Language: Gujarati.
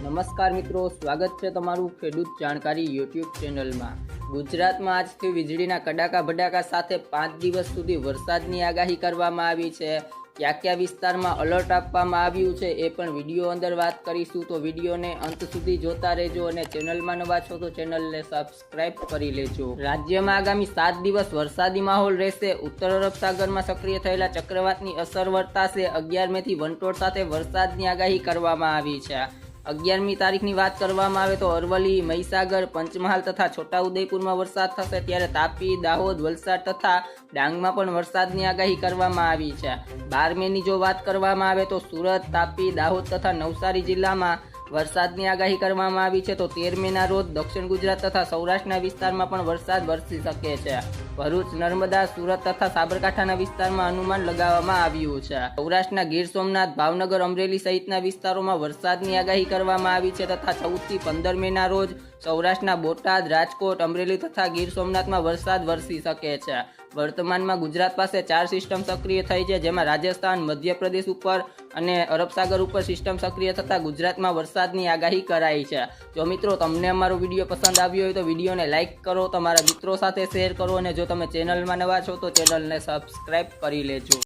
નમસ્કાર મિત્રો, સ્વાગત છે તમારું ખેડૂત જાણકારી યુટ્યુબ ચેનલમાં. ગુજરાતમાં આજથી વીજળીના કડાકા ભડાકા સાથે પાંચ દિવસ સુધી વરસાદની આગાહી કરવામાં આવી છે. કયા કયા વિસ્તારમાં અલર્ટ આપવામાં આવ્યું છે એ પણ વીડિયો અંદર વાત કરીશું. તો વિડીયોને અંત સુધી જોતા રહેજો અને ચેનલમાં નવા છો તો ચેનલને સબસ્ક્રાઇબ કરી લેજો. રાજ્યમાં આગામી સાત દિવસ વરસાદી માહોલ રહેશે. ઉત્તર અરબ સાગરમાં સક્રિય થયેલા ચક્રવાતની અસર વર્તાશે. અગિયાર મેથી વંટોળ સાથે વરસાદની આગાહી કરવામાં આવી છે. અગિયારમી તારીખની વાત કરવામાં આવે તો અરવલ્લી, મહીસાગર, પંચમહાલ તથા છોટાઉદેપુરમાં વરસાદ થશે ત્યારે તાપી, દાહોદ, વલસાડ તથા ડાંગમાં પણ વરસાદની આગાહી કરવામાં આવી છે. બાર મેની જો વાત કરવામાં આવે તો સુરત, તાપી, દાહોદ તથા નવસારી જિલ્લામાં વરસાદની આગાહી કરવામાં આવી છે તો તેર મેના રોજ દક્ષિણ ગુજરાત તથા સૌરાષ્ટ્રના વિસ્તારમાં પણ વરસાદ વરસી શકે છે. ભરૂચ, નર્મદા, સુરત તથા સાબરકાંઠાના વિસ્તારમાં અનુમાન લગાવવામાં આવ્યું છે. સૌરાષ્ટ્રના ગીર સોમનાથ, ભાવનગર, અમરેલી સહિતના વિસ્તારોમાં વરસાદની આગાહી કરવામાં આવી છે તથા ચૌદથી પંદર મેના રોજ સૌરાષ્ટ્રના બોટાદ, રાજકોટ, અમરેલી તથા ગીર સોમનાથમાં વરસાદ વરસી શકે છે. વર્તમાનમાં ગુજરાત પાસે ચાર સિસ્ટમ સક્રિય થઈ છે, જેમાં રાજસ્થાન, મધ્યપ્રદેશ ઉપર અને અરબસાગર ઉપર સિસ્ટમ સક્રિય થતાં ગુજરાતમાં વરસાદની આગાહી કરાઈ છે. જો મિત્રો તમને અમારો વીડિયો પસંદ આવ્યો હોય તો વિડીયોને લાઇક કરો, તમારા મિત્રો સાથે શેર કરો અને જો તમે ચેનલમાં નવા છો તો ચેનલને સબસ્ક્રાઈબ કરી લેજો.